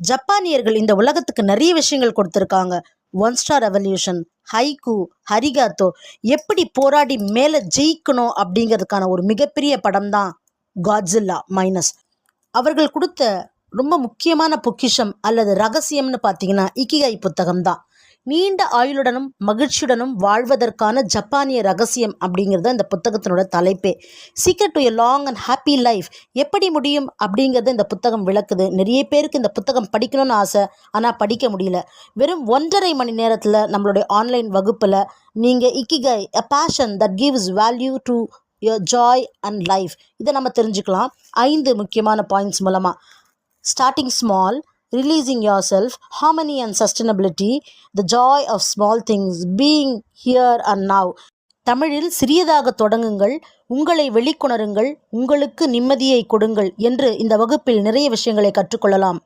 ஜப்பானியர்கள் இந்த உலகத்துக்கு நிறைய விஷயங்கள் கொடுத்துருக்காங்க. ஒன் ஸ்டார் ரெவல்யூஷன் ஹைகு ஹரிகாத்தோ எப்படி போராடி மேலே ஜெயிக்கணும் அப்படிங்கிறதுக்கான ஒரு மிகப்பெரிய படம் தான் காட்ஸில்லா மைனஸ் அவர்கள் கொடுத்த ரொம்ப முக்கியமான பொக்கிஷம் அல்லது ரகசியம்னு பார்த்தீங்கன்னா இக்கிகாய் புத்தகம் தான் நீண்ட ஆயுளுடனும் மகிழ்ச்சியுடனும் வாழ்வதற்கான ஜப்பானிய ரகசியம் அப்படிங்கிறது இந்த புத்தகத்தினோட தலைப்பே. Secret to a long and happy life எப்படி முடியும் அப்படிங்கிறத இந்த புத்தகம் விளக்குது. நிறைய பேருக்கு இந்த புத்தகம் படிக்கணும்னு ஆசை ஆனால் படிக்க முடியல. வெறும் ஒன்றரை மணி நேரத்தில் நம்மளுடைய ஆன்லைன் வகுப்பில் நீங்கள் ikigai a passion that gives value to your joy and life இதை நம்ம தெரிஞ்சுக்கலாம். ஐந்து முக்கியமான பாயிண்ட்ஸ் மூலமாக starting small releasing your self harmony and sustainability the joy of small things being here and now தமிழில் சிறியதாக தொடங்குங்கள் உங்களை வெளிக்கொணருங்கள் உங்களுக்கு நிம்மதியை கொடுங்கள் என்று இந்த வகுப்பில் நிறைய விஷயங்களை கற்றுக்கொள்ளலாம்.